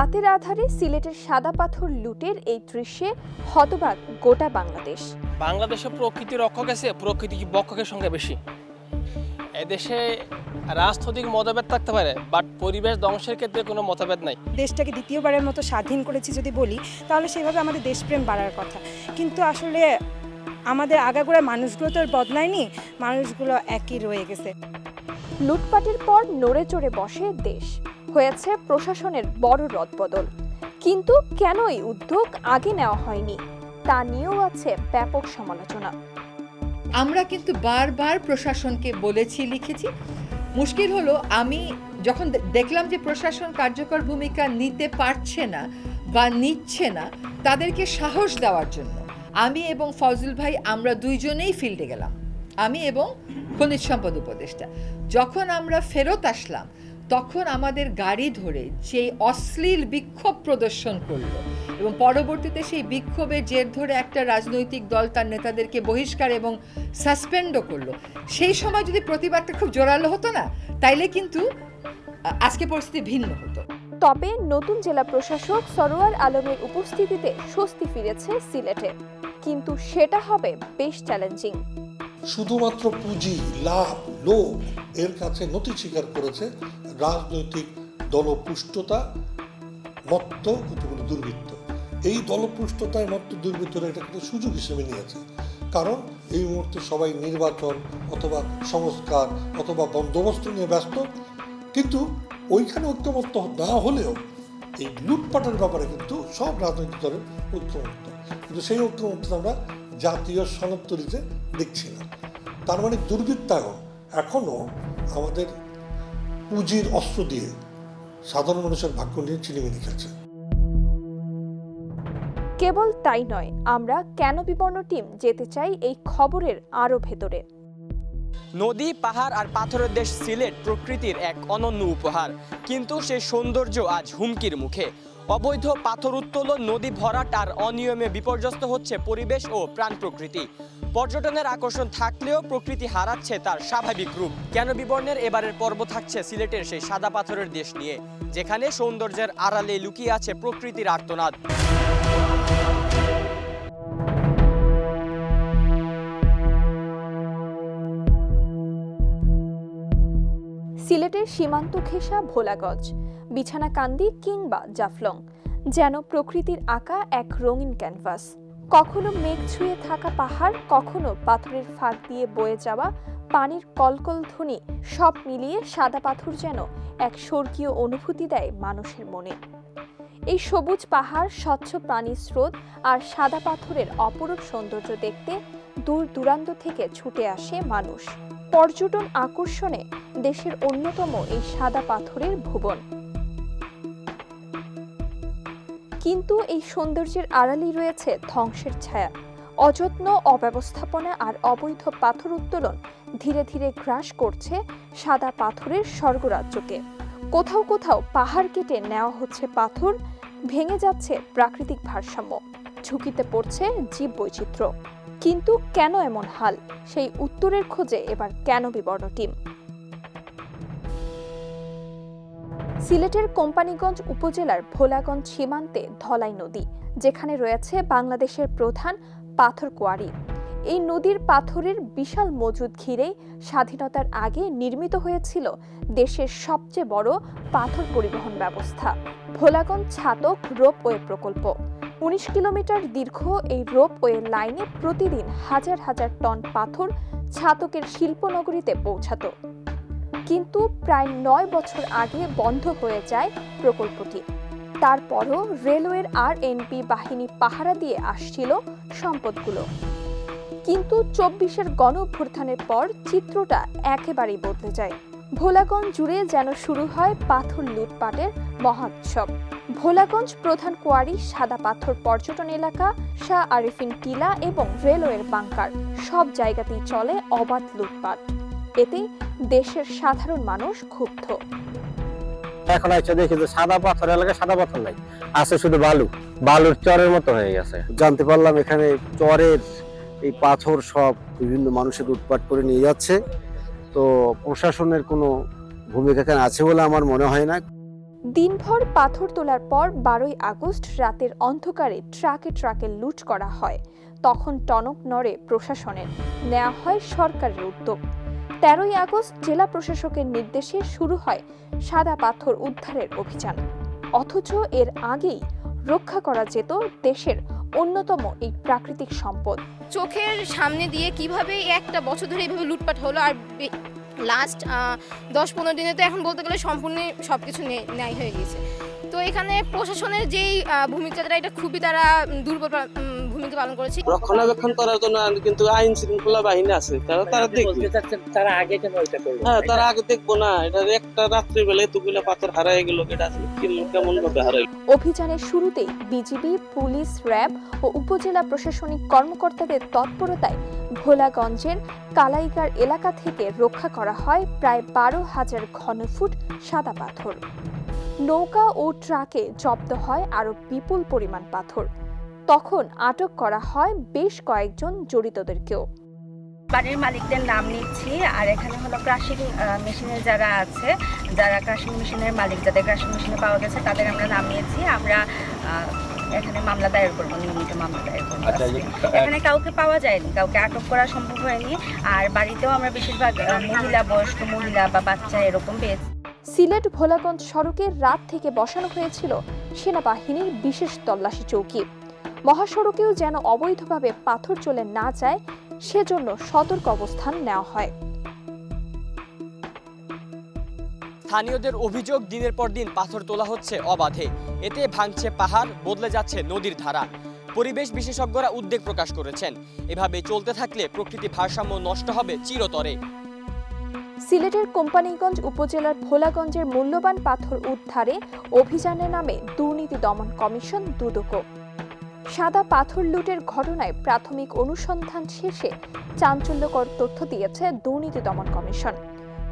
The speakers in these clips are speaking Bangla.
রাতের আধারে সিলেটের সাদা পাথর লুটের এই দৃশ্যে হতবাক গোটা বাংলাদেশ। বাংলাদেশে প্রকৃতি রক্ষক আছে প্রকৃতি কি বক্ষকের সংখ্যা বেশি? এদেশে রাজনৈতিক মতভেদ থাকতে পারে বাট পরিবেশ ধ্বংসের ক্ষেত্রে কোনো মতভেদ নাই। দেশটাকে দ্বিতীয়বারের মতো স্বাধীন করেছি যদি বলি তাহলে সেভাবে আমাদের দেশপ্রেম বাড়ার কথা। কিন্তু আসলে আমাদের আগাগোড়া মানুষগুলো তো আর বদলায়নি মানুষগুলো একই রয়ে গেছে। লুটপাটের পর নড়ে চড়ে বসে দেশ। হয়েছে প্রশাসনের বড় রদবদল। কিন্তু কেন এই উদ্যোগ আগে নেওয়া হয়নি? তা নিয়েও আছে ব্যাপক সমালোচনা। আমরা কিন্তু বারবার প্রশাসনকে বলেছি, লিখেছি। মুশকিল হলো আমি যখন দেখলাম যে প্রশাসন কার্যকর ভূমিকা নিতে পারছে না বা নিচ্ছে না, তাদেরকে সাহস দেওয়ার জন্য আমি এবং ফজল ভাই আমরা দুইজনেই ফিল্ডে গেলাম। আমি এবং খনিজ সম্পদ উপদেষ্টা। যখন আমরা ফেরত আসলাম তখন আমাদের গাড়ি ধরে যে অশ্লীল বিক্ষোভ প্রদর্শন করল এবং পরবর্তীতে সেই বিক্ষোভের জের ধরে একটা রাজনৈতিক দল তার নেতাদেরকে বহিষ্কার এবং সাসপেন্ডও করল। সেই সময় যদি প্রতিবাদটা খুব জোরালো হতো না, তাইলে কিন্তু আজকে পরিস্থিতি ভিন্ন হতো। তবে নতুন জেলা প্রশাসক সরোয়ার আলমের উপস্থিতিতে স্বস্তি ফিরেছে সিলেটে। কিন্তু সেটা হবে বেশ চ্যালেঞ্জিং শুধুমাত্র পুঁজি, লাভ, লোভ এর কাছে নথি স্বীকার করেছে রাজনৈতিক দলপুষ্টতা, মত্ত কতগুলো দুর্বৃত্ত। এই দলপুষ্টতায় মত্ত দুর্বৃত্তরা এটা কিন্তু সুযোগ হিসেবে নিয়েছে। কারণ এই মুহূর্তে সবাই নির্বাচন অথবা সংস্কার অথবা বন্দোবস্ত নিয়ে ব্যস্ত। কিন্তু ওইখানে ঐক্যমত্য না হলেও এই লুটপাটের ব্যাপারে কিন্তু সব রাজনৈতিক দলের ঐক্যমত্য। কিন্তু সেই ঐক্যমত্য আমরা জাতীয় সনদ দেখছি না। তার মানে দুর্বৃত্তায়ন এখনও আমাদের পুঁজির অস্ত্র দিয়ে সাধারণ মানুষের ভাগ্য নিয়ে চিনিমিনি খেলছে। কেবল তাই নয় আমরা কেন বিবর্ণ টিম যেতে চাই এই খবরের আরও ভেতরে। নদী পাহাড় আর পাথরের দেশ সিলেট প্রকৃতির এক অনন্য উপহার। কিন্তু সে সৌন্দর্য আজ হুমকির মুখে। অবৈধ পাথর উত্তোলন নদী ভরাট আর অনিয়মে বিপর্যস্ত হচ্ছে পরিবেশ ও প্রাণ প্রকৃতি পর্যটনের আকর্ষণ থাকলেও প্রকৃতি হারাচ্ছে তার স্বাভাবিক রূপ। কেন বিবর্ণের এবারের পর্ব থাকছে সিলেটের সেই সাদা পাথরের দেশ নিয়ে, যেখানে সৌন্দর্যের আড়ালে লুকিয়ে আছে প্রকৃতির আর্তনাদ। সিলেটের সীমান্ত ঘেঁষা ভোলাগঞ্জ, বিছানাকান্দি কিংবা জাফলং, যেন প্রকৃতির আঁকা এক রঙিন ক্যানভাস। কখনো মেঘ ছুঁয়ে থাকা পাহাড়, কখনো পাথরের ফাঁক দিয়ে বয়ে যাওয়া পানির কলকল ধ্বনি, সব মিলিয়ে সাদা পাথর যেন এক স্বর্গীয় অনুভূতি দেয় মানুষের মনে। এই সবুজ পাহাড়, স্বচ্ছ প্রাণী স্রোত আর সাদা পাথরের অপরূপ সৌন্দর্য দেখতে দূর দূরান্ত থেকে ছুটে আসে মানুষ। পর্যটন আকর্ষণে দেশের অন্যতম এই সাদা পাথরের ভুবন। কিন্তু এই সৌন্দর্যের আড়ালেই রয়েছে ধ্বংসের ছায়া। অযত্ন, অব্যবস্থাপনা আর অবৈধ পাথর উত্তোলন ধীরে ধীরে গ্রাস করছে সাদা পাথরের স্বর্গরাজ্যকে। কোথাও কোথাও পাহাড় কেটে নেওয়া হচ্ছে পাথর, ভেঙে যাচ্ছে প্রাকৃতিক ভারসাম্য, ঝুঁকিতে পড়ছে জীব বৈচিত্র্য কিন্তু কেন এমন হাল? সেই উত্তরের খোঁজে এবার কেন বিবর্ণ টিম? সিলেটের কোম্পানিগঞ্জ উপজেলার ভোলাগঞ্জ সীমান্তে ধলাই নদী, যেখানে রয়েছে বাংলাদেশের প্রধান পাথর কোয়ারি। এই নদীর পাথরের বিশাল মজুদ ঘিরেই স্বাধীনতার আগে নির্মিত হয়েছিল দেশের সবচেয়ে বড় পাথর পরিবহন ব্যবস্থা, ভোলাগঞ্জ ছাতক রোপওয়ে প্রকল্প। উনিশ কিলোমিটার দীর্ঘ এই রোপওয়ে লাইনে প্রতিদিন হাজার হাজার টন পাথর ছাতকের শিল্পনগরীতে পৌঁছাতো। কিন্তু প্রায় নয় বছর আগে বন্ধ হয়ে যায় প্রকল্পটি। তারপরও রেলওয়ের আর এনপি বাহিনী পাহারা দিয়ে আসছিল সম্পদগুলো। কিন্তু চব্বিশের গণ অভ্যুত্থানের পর চিত্রটা একেবারেই বদলে যায়। ভোলাগঞ্জ জুড়ে যেন শুরু হয় পাথর লুটপাটের মহোৎসব। ভোলাগঞ্জ প্রধান কোয়ারি, সাদা পাথর পর্যটন এলাকা, শাহ আরিফিন টিলা এবং রেলওয়ের বাংকার সব জায়গাতেই চলে অবাধ লুটপাট। এতে দেশের সাধারণ মানুষ ক্ষুব্ধ। এখন আইসা দেখি যে সাদা পাথর এলাকায় সাদা পাথর নাই আছে শুধু বালু। বালুর চরের মতো হয়ে গেছে। জানতে পারলাম এখানে চরের এই পাথর সব বিভিন্ন মানুষের লুটপাট করে নিয়ে যাচ্ছে। তো প্রশাসনের কোনো ভূমিকা এখানে আছে বলে আমার মনে হয় না। দিনভর পাথর তোলার পর বারোই আগস্ট রাতের অন্ধকারে ট্রাকে ট্রাকে লুট করা হয়। তখন টনক নড়ে প্রশাসনের। নেওয়া হয় সরকারের উদ্যোগ। তেরোই আগস্ট জেলা প্রশাসকের নির্দেশে শুরু হয় সাদা পাথর উদ্ধারের অভিযান। অথচ এর আগেই রক্ষা করা যেত দেশের অন্যতম এই প্রাকৃতিক সম্পদ। চোখের সামনে দিয়ে কীভাবে একটা বছর ধরে এইভাবে লুটপাট হলো আর লাস্ট দশ পনেরো দিনে তো এখন বলতে গেলে সম্পূর্ণ সব কিছু ন্যায় হয়ে গেছে তো এখানে প্রশাসনের যেই ভূমিকাটা, এটা খুবই তারা দুর্বল ভূমিকা পালন করেছে। রক্ষণাবেক্ষণ করার জন্য কিন্তু আইন শৃঙ্খলা বাহিনী আছে। তারা তারা দেখবে। তারা আগে কেন এটা করবে? হ্যাঁ তারা আগে দেখব না। এটা একটা রাত্রি বেলা এতগুলো পাথর হারাই গেল এটা কেমন ভাবে হারাই অভিযানের শুরুতেই বিজিবি পুলিশ র্যাব ও উপজেলা প্রশাসনিক কর্মকর্তাদের তৎপরতায় ভোলাগঞ্জের কালাইকার এলাকা থেকে রক্ষা করা হয় প্রায় বারো হাজার ঘনফুট সাদা পাথর। নৌকা ও ট্রাকে জব্দ হয় আরও বিপুল পরিমাণ পাথর। তখন আটক করা হয় বেশ কয়েকজন জড়িতদেরকেও। বাড়ির মালিকদের নাম নিচ্ছি আর এখানে হলো ক্রাশিং মেশিনের যারা আছে যারা ক্রাশিং মেশিনের মালিক যাদের ক্রাশিং মেশিনে পাওয়া গেছে তাদের আমরা নাম নিয়েছি। আমরা আহ, এখানে মামলা দায়ের করব নিয়মিত মামলা দায়ের করব এখানে কাউকে পাওয়া যায়নি কাউকে আটক করা সম্ভব হয়নি আর বাড়িতেও আমরা বেশিরভাগ আহ, মহিলা বয়স্ক মহিলা বা বাচ্চা এরকম পেয়েছি। সিলেট ভোলাগঞ্জ সড়কে রাত থেকে বসানো হয়েছিল সেনাবাহিনীর বিশেষ তল্লাশি চৌকি। মহাসড়কেও যেন অবৈধভাবে পাথর চলে না যায় সেজন্য সতর্ক অবস্থান নেওয়া হয়। স্থানীয়দের অভিযোগ দিনের পর দিন পাথর তোলা হচ্ছে অবাধে। এতে ভাঙছে পাহাড় বদলে যাচ্ছে নদীর ধারা। পরিবেশ বিশেষজ্ঞরা উদ্বেগ প্রকাশ করেছেন। এভাবে চলতে থাকলে প্রকৃতি ভারসাম্য নষ্ট হবে চিরতরে। সিলেটের কোম্পানিগঞ্জ উপজেলার ভোলাগঞ্জের মূল্যবান পাথর উদ্ধারে অভিযানে নামে দুর্নীতি দমন কমিশন দুদকো সাদা পাথর লুটের ঘটনায় প্রাথমিক অনুসন্ধান শেষে চাঞ্চল্যকর তথ্য দিয়েছে দুর্নীতি দমন কমিশন।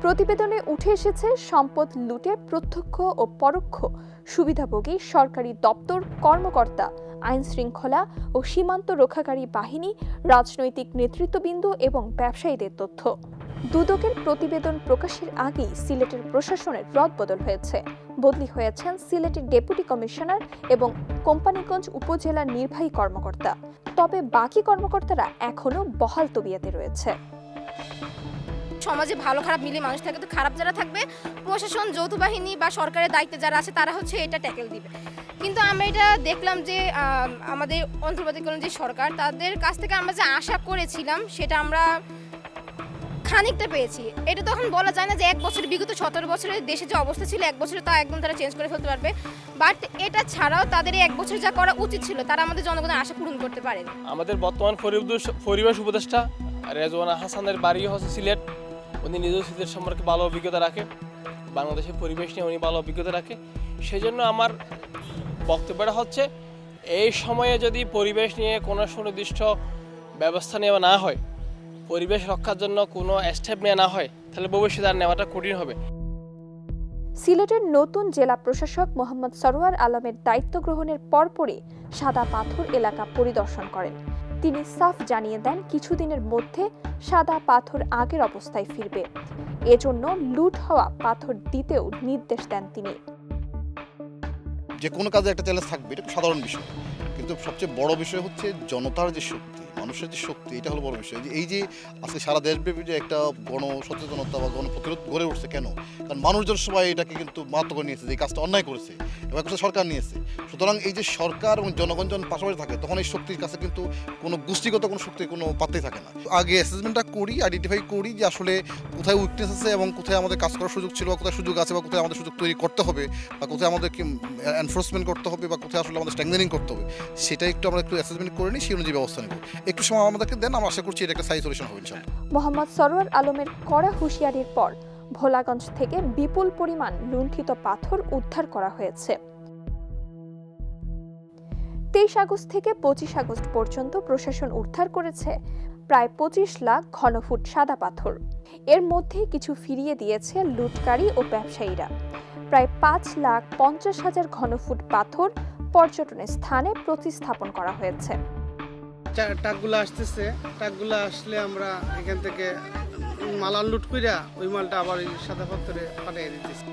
প্রতিবেদনে উঠে এসেছে, সম্পদ লুটে প্রত্যক্ষ ও পরোক্ষ সুবিধাভোগী সরকারি দপ্তর, কর্মকর্তা আইন শৃঙ্খলা ও সীমান্ত রক্ষাকারী বাহিনী, রাজনৈতিক নেতৃত্ববৃন্দ এবং ব্যবসায়ীদের তথ্য। দুদকের প্রতিবেদন প্রকাশের আগেই সিলেটের প্রশাসনের রদবদল হয়েছে। বদলি হয়েছেন সিলেটের ডেপুটি কমিশনার এবং কোম্পানিগঞ্জ উপজেলার নির্বাহী কর্মকর্তা। তবে বাকি কর্মকর্তারা এখনও বহাল তবিয়াতে রয়েছে। সমাজে ভালো খারাপ মিলে মানুষ থাকে তো খারাপ যারা থাকবে, প্রশাসন, যৌথ বাহিনী বা সরকারের দায়িত্বে যারা আছে, তারা হচ্ছে এটা ট্যাকেল দিবে। কিন্তু আমরা এটা দেখলাম যে আমাদের অন্তর্বর্তীকালীন যে সরকার, তাদের কাছ থেকে আমরা যে আশা করেছিলাম, সেটা আমরা খানিকটা পেয়েছি। এটা তখন বলা যায় না যে এক বছর বিগত সতেরো বছরের দেশে যে অবস্থা ছিল, এক বছরে তা একদম তারা চেঞ্জ করে ফেলতে পারবে। বাট এটা ছাড়াও তাদের এক বছর যা করা উচিত ছিল, তারা আমাদের জনগণের আশা পূরণ করতে পারে আমাদের বর্তমান পরিবেশ উপদেষ্টা রেজওয়ানা হাসানের বাড়িও হচ্ছে সিলেট। উনি নিজেও সিলেট সম্পর্কে ভালো অভিজ্ঞতা রাখে। বাংলাদেশের পরিবেশ নিয়ে উনি ভালো অভিজ্ঞতা রাখে। সেই জন্য আমার বক্তব্যটা হচ্ছে, এই সময়ে যদি পরিবেশ নিয়ে কোনো সুনির্দিষ্ট ব্যবস্থা নেওয়া না হয় পরিবেশ রক্ষার জন্য কোনো স্টেপ নেওয়া না হয় তাহলে ভবিষ্যতে আর নেওয়াটা কঠিন হবে। সিলেটের নতুন জেলা প্রশাসক মোহাম্মদ সরোয়ার আলমের দায়িত্ব গ্রহণের পরপরই সাদা পাথর এলাকা পরিদর্শন করেন। তিনি সাফ জানিয়ে দেন কিছুদিনের মধ্যে সাদা পাথর আগের অবস্থায় ফিরবে। এজন্য লুট হওয়া পাথর দিতেও নির্দেশ দেন তিনি। যে কোনো কাজে একটা চ্যালেঞ্জ থাকবে এটা সাধারণ বিষয়। কিন্তু সবচেয়ে বড় বিষয় হচ্ছে জনতার যে শক্তি মানুষের যে শক্তি, এটা হলো বড় বিষয়। যে এই যে আজকে সারা দেশব্যাপী যে একটা গণ সচেতনতা বা গণ প্রতিরোধ গড়ে উঠছে কেন? কারণ মানুষজন সবাই এটাকে কিন্তু মাত্র করে নিয়েছে যে কাজটা অন্যায় করেছে এবার কাজটা সরকার নিয়েছে। সুতরাং এই যে সরকার এবং জনগণ যখন পাশাপাশি থাকে, তখন এই শক্তির কাছে কিন্তু কোনো গোষ্ঠীগত কোনো শক্তির কোনো পাত্রই থাকে না। আগে অ্যাসেসমেন্টটা করি আইডেন্টিফাই করি যে আসলে কোথায় উইকনেস আছে এবং কোথায় আমাদের কাজ করার সুযোগ ছিল বা কোথায় সুযোগ আছে বা কোথায় আমাদের সুযোগ তৈরি করতে হবে বা কোথায় আমাদের কি এনফোর্সমেন্ট করতে হবে বা কোথায় আসলে আমাদের স্ট্যাংথেনিং করতে হবে, সেটা একটু আমরা একটু অ্যাসেসমেন্ট করে নিই, সেই অনুযায়ী ব্যবস্থা নেব। একটু সময় আমাদেরকে দেন, আমরা আশা করছি এটা একটা সলিউশন হবে ইনশাল্লাহ মোহাম্মদ সরোয়ার আলমের কড়া হুঁশিয়ারির পর ভোলাগঞ্জ থেকে বিপুল পরিমাণ লুণ্ঠিত পাথর উদ্ধার করা হয়েছে। তেইশ আগস্ট থেকে পঁচিশ আগস্ট পর্যন্ত প্রশাসন উদ্ধার করেছে প্রায় পঁচিশ লাখ ঘনফুট সাদা পাথর। এর মধ্যে কিছু ফিরিয়ে দিয়েছে লুটকারী ও ব্যবসায়ীরা। প্রায় পাঁচ লাখ পঞ্চাশ হাজার ঘনফুট পাথর পর্যটনের স্থানে প্রতিস্থাপন করা হয়েছে। ট্রাকগুলো আসতেছে। ট্রাকগুলো আসলে আমরা এখান থেকে মাল আনলোড কইরা ওই মালটা আবার এই সাদা পাথরে পাঠিয়ে দিতেছি।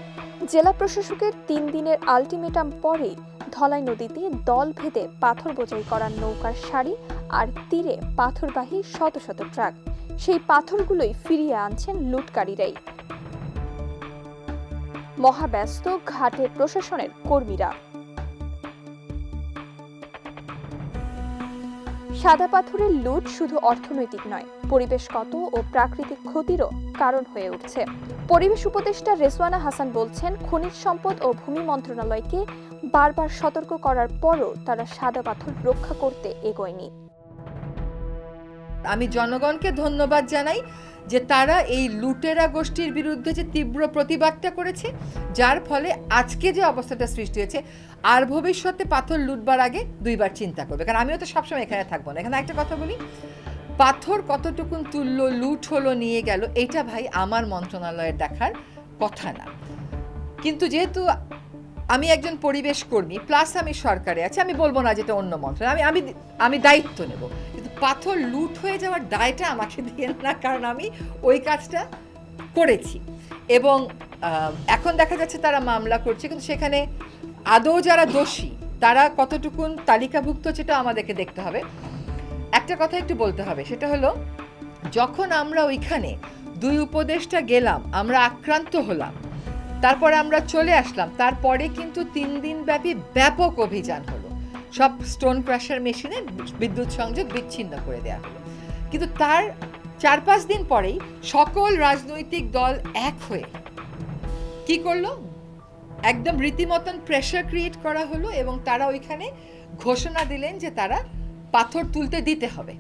জেলা প্রশাসকের তিন দিনের আলটিমেটাম পরে ধলাই নদীতে দল ভেদে পাথর বোঝাই করা নৌকার সারি আর তীরে পাথরবাহী শত শত ট্রাক। সেই পাথরগুলোই ফিরিয়ে আনছেন লুটকারীরাই। মহাব্যস্ত ঘাটে প্রশাসনের কর্মীরা। সাদা পাথরের লুট শুধু অর্থনৈতিক নয়, পরিবেশগত ও প্রাকৃতিক ক্ষতিরও কারণ হয়ে উঠছে। পরিবেশ উপদেষ্টা রেসওয়ানা হাসান বলছেন, খনিজ সম্পদ ও ভূমি মন্ত্রণালয়কে বারবার সতর্ক করার পরও তারা সাদা পাথর রক্ষা করতে এগোয়নি। আমি জনগণকে ধন্যবাদ জানাই। যে তারা এই লুটেরা গোষ্ঠীর বিরুদ্ধে যে তীব্র প্রতিবাদটা করেছে, যার ফলে আজকে যে অবস্থাটা সৃষ্টি হয়েছে, আর ভবিষ্যতে পাথর লুটবার আগে দুইবার চিন্তা করবে। কারণ আমিও তো সবসময় এখানে থাকব না। এখানে একটা কথা বলি, পাথর কতটুকুন তুললো লুট হলো, নিয়ে গেল, এটা ভাই আমার মন্ত্রণালয়ের দেখার কথা না। কিন্তু যেহেতু আমি একজন পরিবেশ কর্মী প্লাস আমি সরকারে আছি, আমি বলব না যেটা অন্য মন্ত্রণালয়, আমি আমি আমি দায়িত্ব নেব। পাথর লুট হয়ে যাওয়ার দায়টা আমাকে দিয়ে না, কারণ আমি ওই কাজটা করেছি। এবং এখন দেখা যাচ্ছে তারা মামলা করছে, কিন্তু সেখানে আদৌ যারা দোষী, তারা কতটুকুন তালিকাভুক্ত সেটা আমাদেরকে দেখতে হবে। একটা কথা একটু বলতে হবে, সেটা হলো, যখন আমরা ওইখানে দুই উপদেশটা গেলাম, আমরা আক্রান্ত হলাম, তারপরে আমরা চলে আসলাম, তারপরে কিন্তু তিন দিন ব্যাপী ব্যাপক অভিযান হলো। সব স্টোন ক্রাশার মেশিনে বিদ্যুৎ সংযোগ বিচ্ছিন্ন করে দেওয়া হলো কিন্তু তার চার পাঁচ দিন পরেই সকল রাজনৈতিক দল এক হয়ে কি করল? একদম রীতিমতন প্রেশার ক্রিয়েট করা হলো এবং তারা ওইখানে ঘোষণা দিলেন যে তারা পাথর তুলতে দিতে হবে।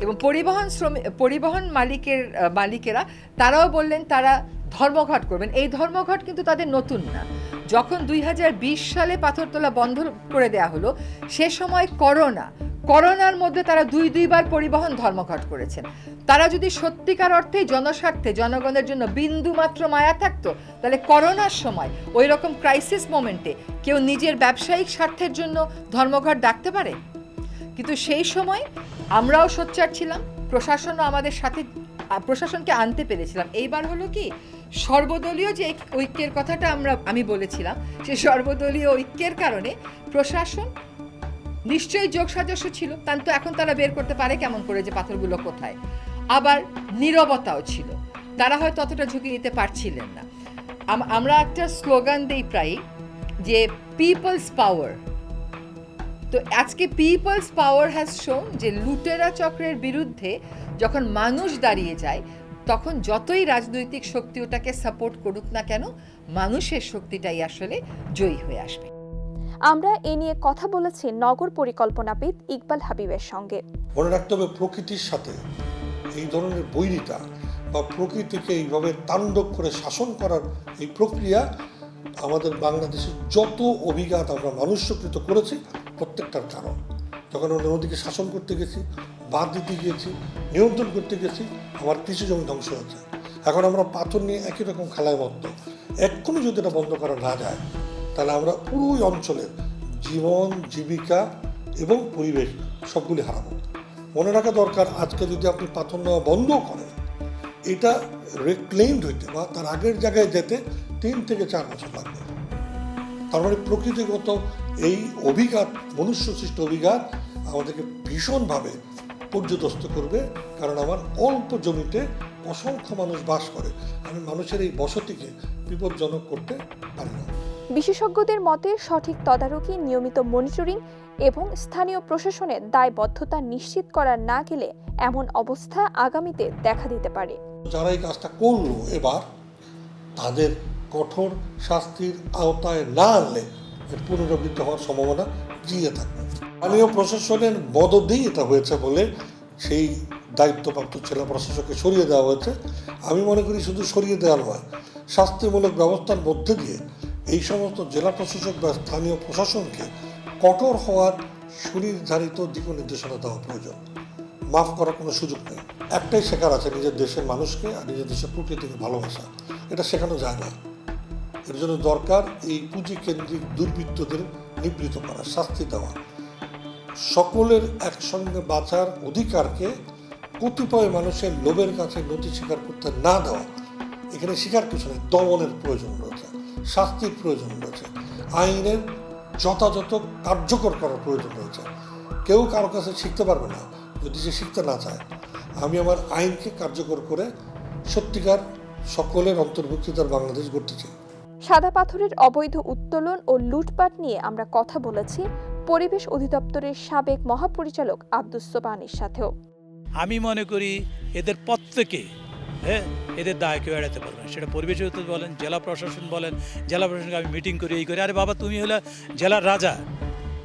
এবং পরিবহন শ্রমিক পরিবহন মালিকের, মালিকেরা তারাও বললেন তারা ধর্মঘট করবেন। এই ধর্মঘট কিন্তু তাদের নতুন না। যখন দুই হাজার বিশ সালে পাথর তোলা বন্ধ করে দেয়া হলো, সে সময় করোনা। করোনার মধ্যে তারা দুই, দুইবার পরিবহন ধর্মঘট করেছেন। তারা যদি সত্যিকার অর্থে জনস্বার্থে, জনগণের জন্য বিন্দু মাত্র মায়া থাকতো, তাহলে করোনার সময় ওই রকম ক্রাইসিস মোমেন্টে কেউ নিজের ব্যবসায়িক স্বার্থের জন্য ধর্মঘট ডাকতে পারে? কিন্তু সেই সময় আমরাও সোচ্চার ছিলাম, প্রশাসনও আমাদের সাথে প্রশাসনকে আনতে পেরেছিলাম। এইবার হলো কি সর্বদলীয় যে ঐক্যের কথাটা আমরা, আমি বলেছিলাম সেই সর্বদলীয় ঐক্যের কারণে প্রশাসন নিশ্চয়ই যোগ সাজস্য ছিল, তান তো এখন তারা বের করতে পারে কেমন করে যে পাথরগুলো কোথায়। আবার নীরবতাও ছিল, তারা হয়তো অতটা ঝুঁকি নিতে পারছিলেন না। আমরা একটা স্লোগান দিই প্রায় যে পিপলস পাওয়ার তো আজকে পিপলস পাওয়ার হ্যাজ শোন যে লুটেরা চক্রের বিরুদ্ধে যখন মানুষ দাঁড়িয়ে যায় তখন যতই রাজনৈতিক শক্তি ওটাকে সাপোর্ট করুক না কেন মানুষের শক্তিটাই আসলে জয়ী হয়ে আসবে। আমরা এ নিয়ে কথা বলেছি নগর পরিকল্পনাবিদ ইকবাল হাবিবের সঙ্গে। মনে রাখতে হবে প্রকৃতির সাথে এই ধরনের বৈরিতা বা প্রকৃতিকে এইভাবে তাণ্ডব করে শাসন করার এই প্রক্রিয়া আমাদের বাংলাদেশের যত অভিঘাত আমরা মনুষ্যকৃত করেছি প্রত্যেকটার কারণ। যখন আমরা নদীকে শাসন করতে গেছি বাঁধ দিতে গিয়েছি নিয়ন্ত্রণ করতে গেছি আমার কৃষি জমি ধ্বংস হচ্ছে। এখন আমরা পাথর নিয়ে একই রকম খেলায় মত্ত এক্ষুনি যদি এটা বন্ধ করা না যায়, তাহলে আমরা পুরোই অঞ্চলের জীবন, জীবিকা এবং পরিবেশ সবগুলি হারাবো। মনে রাখা দরকার, আজকে যদি আপনি পাথর নেওয়া বন্ধ করেন, এটা রিক্লেইমড হইতে বা তার আগের জায়গায় যেতে তিন থেকে চার বছর লাগবে। তার মানে প্রকৃতিগত এই অভিঘাত মনুষ্য সৃষ্ট অভিঘাত আমাদেরকে ভীষণভাবে পর্যদস্ত করবে কারণ আমার অল্প জমিতে অসংখ্য মানুষ বাস করে। আমি মানুষের এই বসতিকে বিপজ্জনক করতে পারি না। বিশেষজ্ঞদের মতে সঠিক তদারকি নিয়মিত মনিটরিং এবং স্থানীয় প্রশাসনের দায়বদ্ধতা নিশ্চিত করা না গেলে এমন অবস্থা আগামীতে দেখা দিতে পারে। যারা এই কাজটা করল এবার তাদের কঠোর শাস্তির আওতায় না আনলে পুনরাবৃত্তি হওয়ার সম্ভাবনা জিয়ে থাকবে। স্থানীয় প্রশাসনের মদতেই এটা হয়েছে বলে সেই দায়িত্বপ্রাপ্ত জেলা প্রশাসককে সরিয়ে দেওয়া হয়েছে। আমি মনে করি শুধু সরিয়ে দেওয়া নয়, শাস্তিমূলক ব্যবস্থার মধ্যে দিয়ে এই সমস্ত জেলা প্রশাসক বা স্থানীয় প্রশাসনকে কঠোর হওয়ার সুনির্ধারিত দিক নির্দেশনা দেওয়া প্রয়োজন। মাফ করার কোনো সুযোগ নেই। একটাই শেখার আছে, নিজের দেশের মানুষকে আর নিজের দেশের প্রকৃতিকে ভালোবাসা। এটা শেখানো যায় না। এর জন্য দরকার এই পুঁজি কেন্দ্রিক দুর্বৃত্তদের নিবৃত করা, শাস্তি দেওয়া। সকলের একসঙ্গে বাঁচার অধিকারকে কতিপয় মানুষের লোভের কাছে নথি স্বীকার করতে না দেওয়া, এখানে স্বীকার কিছু নেই দমনের প্রয়োজন রয়েছে, শাস্তির প্রয়োজন রয়েছে, আইনের যথাযথ কার্যকর করার প্রয়োজন রয়েছে। কেউ কারও কাছে শিখতে পারবে না, যদি সে শিখতে না চায়। আমি আমার আইনকে কার্যকর করে সত্যিকার সকলের অন্তর্ভুক্তিতার বাংলাদেশ গড়তে চাই। সাদা পাথরের অবৈধ উত্তোলন ও লুটপাট নিয়ে আমরা কথা বলেছি। পরিবেশ অধিদপ্তরের সাবেক মহাপরিচালক আব্দুস সোবানির সাথেও। আমি মনে করি এদের প্রত্যেকে হ্যাঁ এদের দায় কেউ এড়াতে পারবে না। সেটা পরিবেশ বলেন, জেলা প্রশাসন বলেন, জেলা প্রশাসনকে আমি মিটিং করি, এই করি। আরে বাবা, তুমি হলে জেলার রাজা,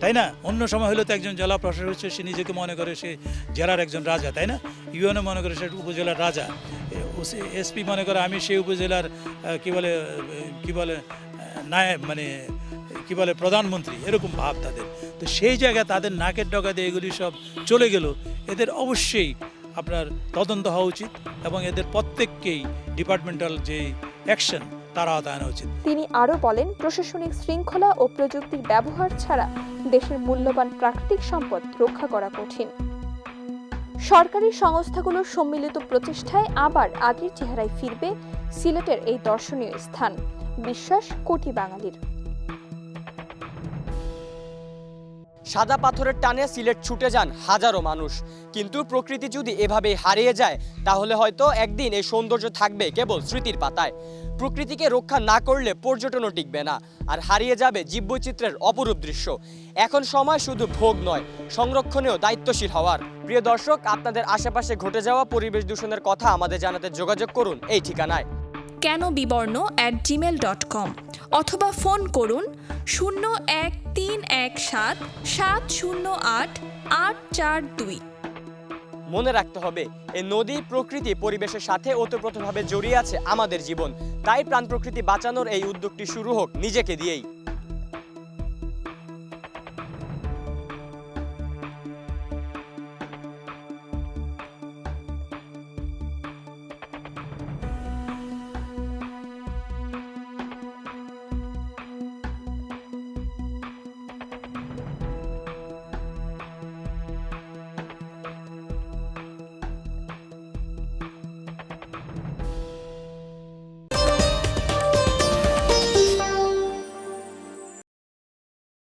তাই না? অন্য সময় হলে তো একজন জেলা প্রশাসক হচ্ছে, সে নিজেকে মনে করে সে জেলার একজন রাজা, তাই না? ইউএনও মনে করে সে উপজেলার রাজা। এসপি মনে করে আমি সেই উপজেলার কি বলে কি বলে নায়ব মানে কি বলে, প্রধানমন্ত্রী, এরকম ভাব তাদের। তো সেই জায়গায় তাদের নাকের ডগাতে এগুলি সব চলে গেল। এদের অবশ্যই আপনার তদন্ত হওয়া উচিত এবং এদের প্রত্যেককেই ডিপার্টমেন্টাল যে অ্যাকশন তার আওতায় উচিত। তিনি আরও বলেন, প্রশাসনিক শৃঙ্খলা ও প্রযুক্তির ব্যবহার ছাড়া দেশের মূল্যবান প্রাকৃতিক সম্পদ রক্ষা করা কঠিন। সরকারি সংস্থাগুলোর সম্মিলিত প্রচেষ্টায় আবার আগের চেহারায় ফিরবে সিলেটের এই দর্শনীয় স্থান। বিশ্বাস, কোটি বাঙালির। সাদা পাথরের টানে সিলেট ছুটে যান হাজারো মানুষ। কিন্তু প্রকৃতি যদি এভাবে হারিয়ে যায়, তাহলে হয়তো একদিন এই সৌন্দর্য থাকবে কেবল স্মৃতির পাতায়। প্রকৃতিকে রক্ষা না করলে পর্যটনও টিকবে না, আর হারিয়ে যাবে জীববৈচিত্র্যের অপরূপ দৃশ্য। এখন সময় শুধু ভোগ নয়, সংরক্ষণেও দায়িত্বশীল হওয়ার। প্রিয় দর্শক, আপনাদের আশেপাশে ঘটে যাওয়া পরিবেশ দূষণের কথা আমাদের জানাতে যোগাযোগ করুন এই ঠিকানায়। কেন বিবর্ণ অ্যাট জিমেল ডট কম অথবা ফোন করুন শূন্য এক তিন এক সাত সাত শূন্য আট আট চার দুই। মনে রাখতে হবে, এই নদী প্রকৃতি পরিবেশের সাথে ওতপ্রোতভাবে জড়িয়ে আছে আমাদের জীবন। তাই প্রাণ প্রকৃতি বাঁচানোর এই উদ্যোগটি শুরু হোক নিজেকে দিয়েই।